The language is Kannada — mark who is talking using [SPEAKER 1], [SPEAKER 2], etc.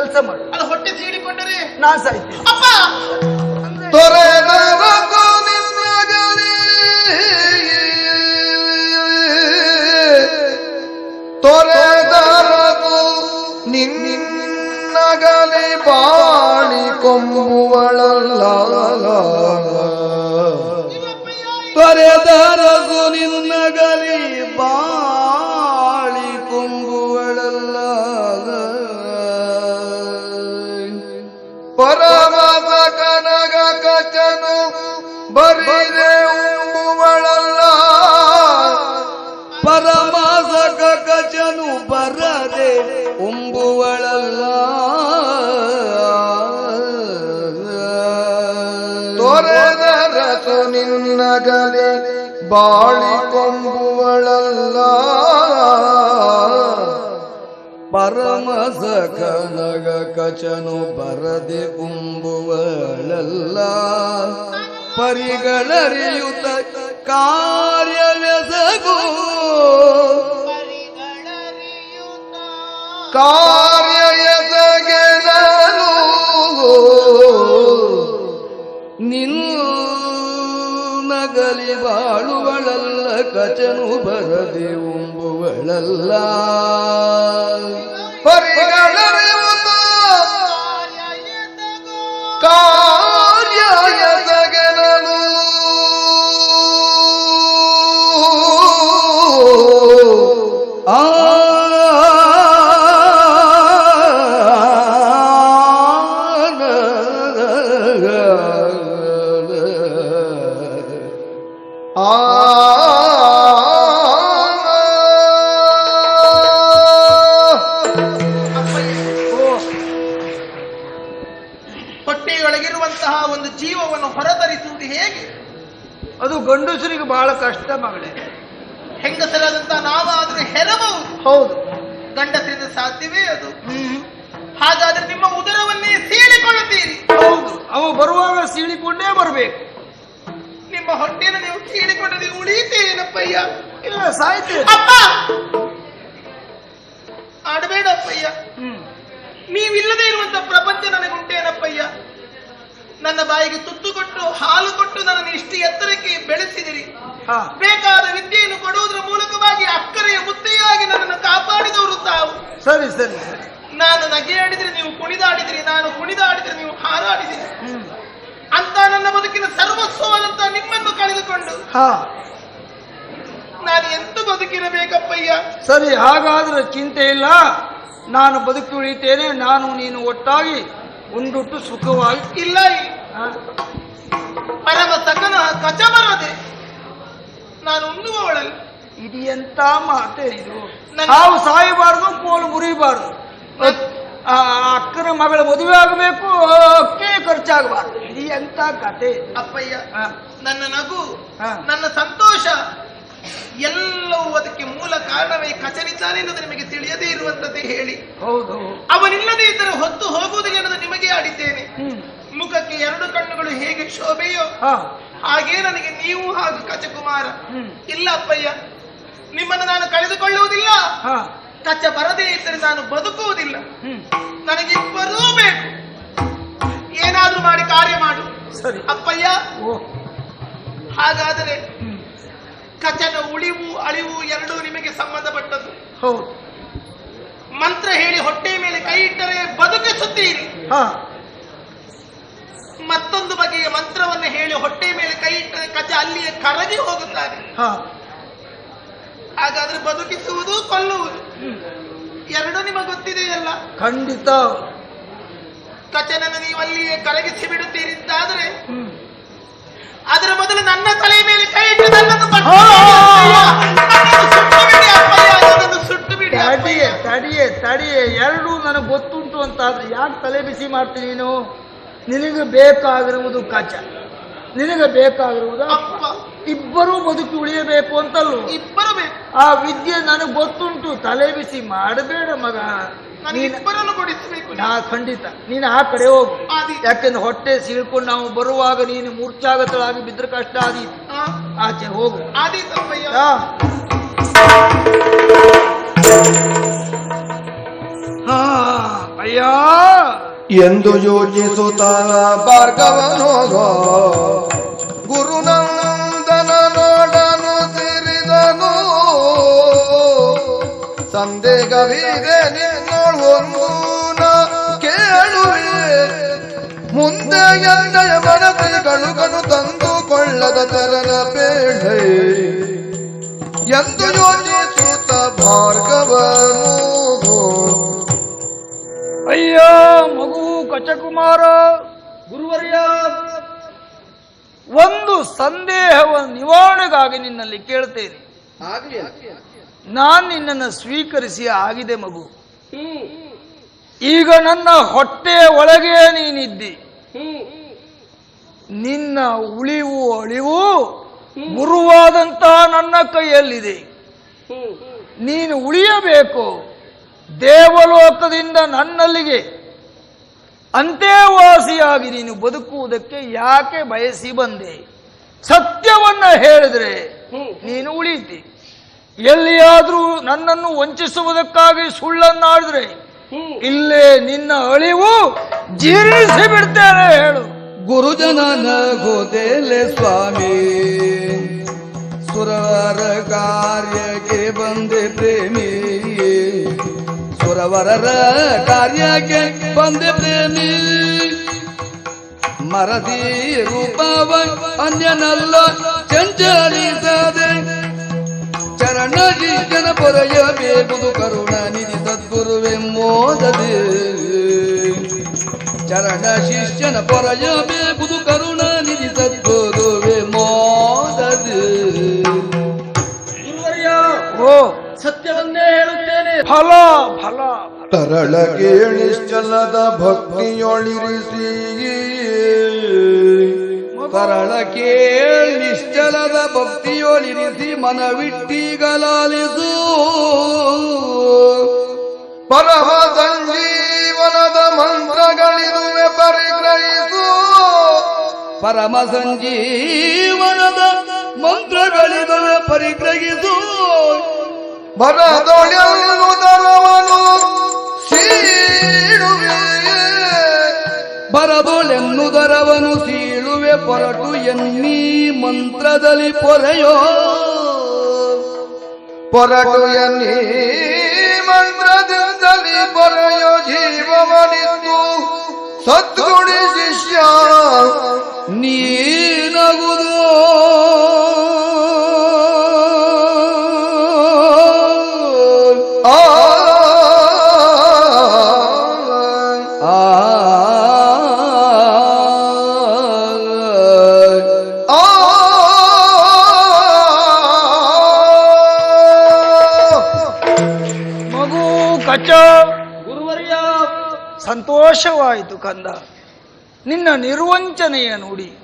[SPEAKER 1] ಕೆಲಸ ಮಾಡು.
[SPEAKER 2] ಅದು ಹೊಟ್ಟೆ ಸೀಳಿಕೊಂಡರೆ
[SPEAKER 1] ನಾ ಸಾಯ್ತೀನಿ.
[SPEAKER 2] ಅಪ್ಪ!
[SPEAKER 3] ತೊರೆದರಕು ನಿನ್ನಗಲಿ ಬಾಳಿ ಕೊಂಬುವಳಲ್ಲ. ತೊರೆದರಕು ನಿನ್ನಗಲಿ ಪರಮದ ಕನಗ ಕಚನು ಉಂಬುವಳಲ್ಲ. ಪರಮಾಸಕ ಕಚನು ಬರದೆ ಉಂಬುವಳಲ್ಲ. ತೊರೆದರಸು ನಿನ್ನಗಲೆ ಬಾಳಿ ಕೊಂಬುವಳಲ್ಲ ಪರಮಸ ಕನಗ ಕಚನು ಬರದೆ ಉಂಬುವಳಲ್ಲ ಪರಿಗಳರಿಯುತ ಕಾರ್ಯವೆಸಗು. ಕಾರ್ಯ ನಿನ್ನಗಲಿ ಬಾಳುವಳಲ್ಲ ಕಚನು ಬರದೆ ಉಂಬುವಳಲ್ಲ ಪರಿಗಳರಿಯುತ
[SPEAKER 2] ಹೊಟ್ಟೆಯೊಳಗಿರುವಂತಹ ಒಂದು ಜೀವವನ್ನು ಹೊರತರಿಸುವುದು ಹೇಗೆ
[SPEAKER 1] ಅದು ಗಂಡಸರಿಗೆ ಬಹಳ ಕಷ್ಟ ಮಗಳೇ
[SPEAKER 2] ಹೆಂಗಸರಾದಂತಹ ನಾವಾದ್ರೂ ಹೆರಬಹುದು
[SPEAKER 1] ಹೌದು
[SPEAKER 2] ಗಂಡಸರಿಂದ ಸಾಧ್ಯವೇ ಅದು ಹಾಗಾದ್ರೆ ನಿಮ್ಮ ಉದರವನ್ನೇ ಸೀಳಿಕೊಳ್ಳುತ್ತೀರಿ
[SPEAKER 1] ಹೌದು ಅವು ಬರುವಾಗ ಸೀಳಿಕೊಂಡೇ ಬರಬೇಕು
[SPEAKER 2] ನಿಮ್ಮ ಹೊಟ್ಟೆಯನ್ನು ನೀವು ಸೀಳಿಕೊಂಡ್ರೆ ನೀವು ಉಳಿತೇನಪ್ಪಯ್ಯ?
[SPEAKER 1] ಇಲ್ಲ ಸಾಯ್ತೆ.
[SPEAKER 2] ಅಪ್ಪ! ಆಡಬೇಡಪ್ಪಯ್ಯ. ನೀವಿಲ್ಲದೆ ಇರುವಂತ ಪ್ರಪಂಚ ನನಗುಂಟೇನಪ್ಪಯ್ಯ. ನನ್ನ ಬಾಯಿಗೆ ತುತ್ತು ಕೊಟ್ಟು ಹಾಲು ಕೊಟ್ಟು ನನ್ನನ್ನು ಇಷ್ಟು ಎತ್ತರಕ್ಕೆ ಬೆಳೆಸಿದಿರಿ. ಬೇಕಾದ ವಿದ್ಯೆಯನ್ನು ಕೊಡುವುದರ ಮೂಲಕವಾಗಿ ಅಕ್ಕರೆಯ ಮುದ್ದೆಯಾಗಿ ನನ್ನನ್ನು ಕಾಪಾಡಿದವರು ತಾವು.
[SPEAKER 1] ಸರಿ ಸರಿ
[SPEAKER 2] ನಾನು ನಗೆಯಾಡಿದ್ರೆ ನೀವು ಕುಣಿದಾಡಿದಿರಿ ನಾನು ಕುಣಿದಾಡಿದ್ರೆ ನೀವು ಹಾರಾಡಿದಿರಿ. ಅಂತ ನನ್ನ ಬದುಕಿನ ಸರ್ವಸ್ವವಾದಂತ ನಿಮ್ಮನ್ನು ಕಳೆದುಕೊಂಡು
[SPEAKER 1] ಹಾ.
[SPEAKER 2] ನಾನು ಎಂತ ಬದುಕಿರಬೇಕಪ್ಪಯ್ಯ?
[SPEAKER 1] ಸರಿ ಹಾಗಾದ್ರೆ ಚಿಂತೆ ಇಲ್ಲ. ನಾನು ಬದುಕಿ ಉಳಿತೇನೆ ನಾನು ನೀನು ಒಟ್ಟಾಗಿ ಉಂಡುಟ್ಟು ಸುಖವಾಗಿ
[SPEAKER 2] ಇಲ್ಲ.
[SPEAKER 1] ಹಾ?
[SPEAKER 2] ಪರಮ ಸಕನ ಕಚ ಬರದೆ ನಾನು ಉಣ್ಣುವವಳಲ್ಲ.
[SPEAKER 1] ಇದು ಎಂತ ಮಾತೆ ಇದು.
[SPEAKER 2] ನನ್ನ-
[SPEAKER 1] ಹಾವು ಸಾಯಬಾರ್ದು ಕೋಲು ಮುರಿಬಾರ್ದು ಆ ಅಕ್ಕನ ಮಗಳ ಮದುವೆ ಆಗಬೇಕು ಅಕ್ಕೇ ಖರ್ಚಾಗಬಾರ್ದು. ಇದು ಎಂತ ಕತೆ.
[SPEAKER 2] ಅಪ್ಪಯ್ಯ ನನ್ನ ನಗು. ನನ್ನ ಸಂತೋಷ ಎಲ್ಲವೂ ಅದಕ್ಕೆ ಮೂಲ ಕಾರಣವೇ ಕಚನಿದ್ದಾನೆ ಎನ್ನುವುದು ನಿಮಗೆ ತಿಳಿಯದೇ ಇರುವಂತದ್ದೇ ಹೇಳಿ.
[SPEAKER 1] ಹೌದು.
[SPEAKER 2] ಅವನಿಲ್ಲದೆ ಇದ್ದರೆ ಹೊತ್ತು ಹೋಗುವುದಿಲ್ಲ ಎನ್ನುವುದು ನಿಮಗೆ ಆಡಿದ್ದೇನೆ ಮುಖಕ್ಕೆ ಎರಡು ಕಣ್ಣುಗಳು ಹೇಗೆ ಶೋಭೆಯೋ ಹಾಗೇ ನನಗೆ ನೀವು ಹಾಗೂ ಕಚಕುಮಾರ. ಇಲ್ಲ ಅಪ್ಪಯ್ಯ ನಿಮ್ಮನ್ನು ನಾನು ಕಳೆದುಕೊಳ್ಳುವುದಿಲ್ಲ.
[SPEAKER 1] ಹಾ.
[SPEAKER 2] ಕಚ್ಚ ಬರದೇ ಇದ್ದರೆ ನಾನು ಬದುಕುವುದಿಲ್ಲ. ನನಗೆ ಇಬ್ಬರೂ ಬೇಕು. ಏನಾದ್ರೂ ಮಾಡಿ ಕಾರ್ಯ ಮಾಡು.
[SPEAKER 1] ಸರಿ.
[SPEAKER 2] ಅಪ್ಪಯ್ಯ ಹಾಗಾದರೆ ಕಚನ ಉಳಿವು ಅಳಿವು ಎರಡೂ ನಿಮಗೆ ಸಂಬಂಧಪಟ್ಟದ್ದು.
[SPEAKER 1] ಹೌದು.
[SPEAKER 2] ಮಂತ್ರ ಹೇಳಿ ಹೊಟ್ಟೆ ಮೇಲೆ ಕೈ ಇಟ್ಟರೆ ಬದುಕಿಸುತ್ತೀರಿ
[SPEAKER 1] ಹಾ.
[SPEAKER 2] ಮತ್ತೊಂದು ಬಗೆಯ ಮಂತ್ರವನ್ನು ಹೇಳಿ ಹೊಟ್ಟೆ ಮೇಲೆ ಕೈ ಇಟ್ಟರೆ ಕಚ ಅಲ್ಲಿಯೇ ಕರಗಿ ಹೋಗುತ್ತಾರೆ
[SPEAKER 1] ಹಾ.
[SPEAKER 2] ಹಾಗಾದ್ರೆ
[SPEAKER 1] ಹ್ಮ್
[SPEAKER 2] ಎರಡೂ ನಿಮಗೆ ಗೊತ್ತಿದೆಯಲ್ಲ?
[SPEAKER 1] ಖಂಡಿತ.
[SPEAKER 2] ಕಚನನ್ನು ನೀವು ಅಲ್ಲಿಯೇ ಕರಗಿಸಿ ಬಿಡುತ್ತೀರಿ ಅಂತಾದ್ರೆ ಅದರ ಮೊದಲು ನನ್ನ ತಲೆ ಮೇಲೆ ಕೈ ಇಟ್ಟು ನನ್ನನ್ನು ಪಟ್ಟು ಸುಟ್ಟು ಬಿಡಿ.
[SPEAKER 1] ತಡಿಯೆ ತಡಿಯೆ ತಡಿಯೆ. ಎರಡೂ ನನಗೆ ಗೊತ್ತುಂಟು ಅಂತ ಆದ್ರೆ ಯಾಕೆ ತಲೆ ಬಿಸಿ ಮಾಡ್ತೀನಿ ನೀನು? ನಿನಗೆ ಬೇಕಾಗಿರುವುದು ಕಚ. ನಿನಗೆ ಬೇಕಾಗಿರುವುದು ಅಪ್ಪ ಇಬ್ಬರೂ ಬದುಕಿ ಉಳಿಯಬೇಕು ಅಂತಲ್ಲ.
[SPEAKER 2] ಇಬ್ಬರು ಬೇಕು.
[SPEAKER 1] ಆ ವಿದ್ಯೆ ನನಗೆ ಗೊತ್ತುಂಟು. ತಲೆ ಬಿಸಿ ಮಾಡಬೇಡ ಮಗ. ನೀನ್
[SPEAKER 2] ಇಬ್ಬರನ್ನು ಕೊಡಿಸಬೇಕು.
[SPEAKER 1] ನಾ ಖಂಡಿತ. ನೀನು ಆ ಕಡೆ ಹೋಗು.
[SPEAKER 2] ಆದಿ
[SPEAKER 1] ಯಾಕೆಂದ್ರೆ ಹೊಟ್ಟೆ ಸೀಳ್ಕೊಂಡು ನಾವು ಬರುವಾಗ ನೀನು ಮೂರ್ಛಾಗತಳಾಗಿ ಬಿದ್ರೆ ಕಷ್ಟ ಆದೀತು
[SPEAKER 2] ಆ,
[SPEAKER 1] ಆಚೆ ಹೋಗು.
[SPEAKER 2] ಆದಿ
[SPEAKER 1] ಆ.
[SPEAKER 3] ಎಂದು ಯೋಚಿಸುತ್ತ ಭಾರ್ಗವನು ಗುರುನಂದನ ನೋಡನು ತಿರಿದನು. ಸಂದೇಹವಿದೆ ನಿನ್ನೋಳು ಒಂದು ನಾ ಕೇಳುವೆ. ಮುಂದೆ ಎಂದೆಯ ಮನಸ್ಸುಗಳು ಕಣು ತಂದುಕೊಳ್ಳದ ತರನ ಬೇಡ ಎಂದು ಯೋಚಿಸುತ್ತ ಭಾರ್ಗವನು
[SPEAKER 1] ಅಯ್ಯ ಮಗು ಕಚಕುಮಾರ
[SPEAKER 2] ಗುರುವರ್ಯ
[SPEAKER 1] ಒಂದು ಸಂದೇಹವ ನಿವಾರಣೆಗಾಗಿ ನಿನ್ನಲ್ಲಿ ಕೇಳ್ತೇನೆ.
[SPEAKER 3] ನಾನು
[SPEAKER 1] ನಾನ್ ನಿನ್ನನ್ನು ಸ್ವೀಕರಿಸಿ ಆಗಿದೆ ಮಗು. ಈಗ ನನ್ನ ಹೊಟ್ಟೆಯ ಒಳಗೆ ನೀನಿದ್ದಿ. ನಿನ್ನ ಉಳಿವು ಅಳಿವು ಗುರುವಾದಂತಹ ನನ್ನ ಕೈಯಲ್ಲಿದೆ. ನೀನು ಉಳಿಯಬೇಕು. ದೇವಲೋಕದಿಂದ ನನ್ನಲ್ಲಿಗೆ ಅಂತ್ಯವಾಸಿಯಾಗಿ ನೀನು ಬದುಕುವುದಕ್ಕೆ ಯಾಕೆ ಬಯಸಿ ಬಂದೆ? ಸತ್ಯವನ್ನ ಹೇಳಿದ್ರೆ ನೀನು ಉಳಿತಿ ಎಲ್ಲಿಯಾದರೂ ನನ್ನನ್ನು ವಂಚಿಸುವುದಕ್ಕಾಗಿ ಸುಳ್ಳನ್ನಾಡಿದ್ರೆ ಇಲ್ಲೇ ನಿನ್ನ ಅಳಿವು ಜೀರ್ಣಿಸಿ ಬಿಡ್ತೇನೆ ಹೇಳು.
[SPEAKER 3] ಗುರುಜನನ ಗೋದೆಲೆ ಸ್ವಾಮಿ ಸುರವರ ಕಾರ್ಯಕ್ಕೆ ಬಂದೆ ಪ್ರೇಮಿ. ಸುರವರರ ಕಾರ್ಯಕ್ಕೆ ಬಂದೆ ಪ್ರೇಮಿ ಮರದಿ ರೂಪವ ಅನ್ಯನಲ್ಲ ಚಂಚಲಿಸದೆ. ಚರಣ ಜನ ಪೊರೆಯಬೇಕುದು ಕರುಣ ನಿಧಿ ಸದ್ಗುರುವೆ ಮೋದದೆ ಚರಣ ಶಿಷ್ಯನ ಪೊರೆಯಬೇಕುದು ಕರುಣ ನಿಧಿ ಸದ್ಗುರುವೆ ಮೋದದೆ
[SPEAKER 1] ಓ.
[SPEAKER 2] ಸತ್ಯವನ್ನೇ ಹೇಳುತ್ತೇನೆ.
[SPEAKER 1] ಫಲ ಫಲ
[SPEAKER 3] ತರಳ ಕೇಳಿಶ್ಚಲದ ಭಕ್ತಿಯೊಳಿರಿಸಿ. ತರಳ ಕೇಳಿ ನಿಶ್ಚಲದ ಭಕ್ತಿಯೊಳಿರಿಸಿ ಮನವಿಟ್ಟಿಗಲಾಲಿಸು. ಪರಹ ಸಂಜೀವನದ ಮಂತ್ರಗಳಿರುವೆ ಪರಿಗ್ರಹಿಸು. ಪರಮ ಸಂಜೀವನದ ಮಂತ್ರಗಳಿರುವೆ ಪರಿಗ್ರಹಿಸು. ಬರದೊಳೆಯುವುದರವನು ಸೀಳುವೆ ಬರದೊಳೆನ್ನುದರವನು ಸೀಳುವೆ, ಪೊರಟು ಎನ್ನಿ ಮಂತ್ರದಲ್ಲಿ ಪೊರೆಯೋ. ಪೊರಟು ಎನ್ನೀ ಮಂತ್ರದಿಂದಲಿ ಪೊರೆಯೋ ಜೀವವನಿತ್ತು ಸದ್ಗುಣಿ ಶಿಷ್ಯ ನೀನಗುದು
[SPEAKER 2] ಗುರುವರ್ಯ
[SPEAKER 1] ಸಂತೋಷವಾಯಿತು ಕಂದ. ನಿನ್ನ ನಿರ್ವಂಚನೆಯ ನುಡಿ.